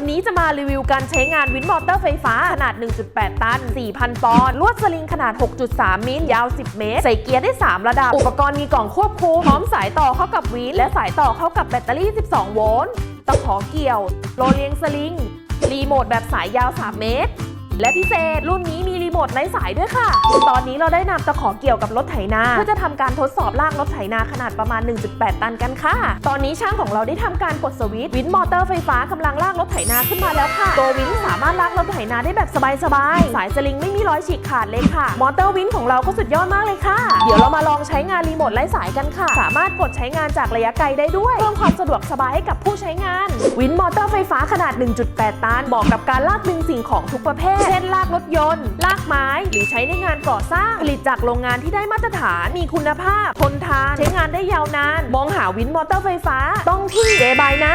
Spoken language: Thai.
วันนี้จะมารีวิวการใช้งานวินมอเตอร์ไฟฟ้าขนาด 1.8 ตัน 4,000 ปอนด์ ลวดสลิงขนาด 6.3 มิล ยาว 10 เมตร ใส่เกียร์ได้ 3 ระดับ อุปกรณ์มีกล่องควบคุม พร้อมสายต่อเข้ากับวิน และสายต่อเข้ากับแบตเตอรี่ 12 โวลต์ ตะขอเกี่ยว โรเลียงสลิง รีโมทแบบสายยาว 3 เมตร และพิเศษรุ่นนี้มี มทไร้สายด้วยค่ะ ตอนนี้เราได้นำตะขอเกี่ยวกับรถไถนาเพื่อจะทำการทดสอบลากรถไถนาขนาดประมาณ 1.8 ตันกันค่ะ ตอนนี้ช่างของเราได้ทำการกดสวิตช์วินมอเตอร์ไฟฟ้ากำลังลากรถไถนาขึ้นมาแล้วค่ะตัววินสามารถลากรถไถนาได้แบบสบายๆสายสลิงไม่มีรอยฉีกขาดเลยค่ะ มอเตอร์วินของเราก็สุดยอดมากเลยค่ะ เดี๋ยวเรามาลองใช้งานรีโมทไร้สายกันค่ะ สามารถกดใช้งานจากระยะไกลได้ด้วยเพิ่มความสะดวกสบายให้กับผู้ใช้งาน วินมอเตอร์ไฟฟ้าขนาด 1.8 ตันเหมาะกับการลากดึงสิ่งของทุกประเภท เช่นลากรถยนต์ ลากไม้ หรือใช้ในงานก่อสร้าง ผลิตจากโรงงานที่ได้มาตรฐาน มีคุณภาพ ทนทาน ใช้งานได้ยาวนาน มองหาวินมอเตอร์ไฟฟ้า ต้องที่เดบายนะ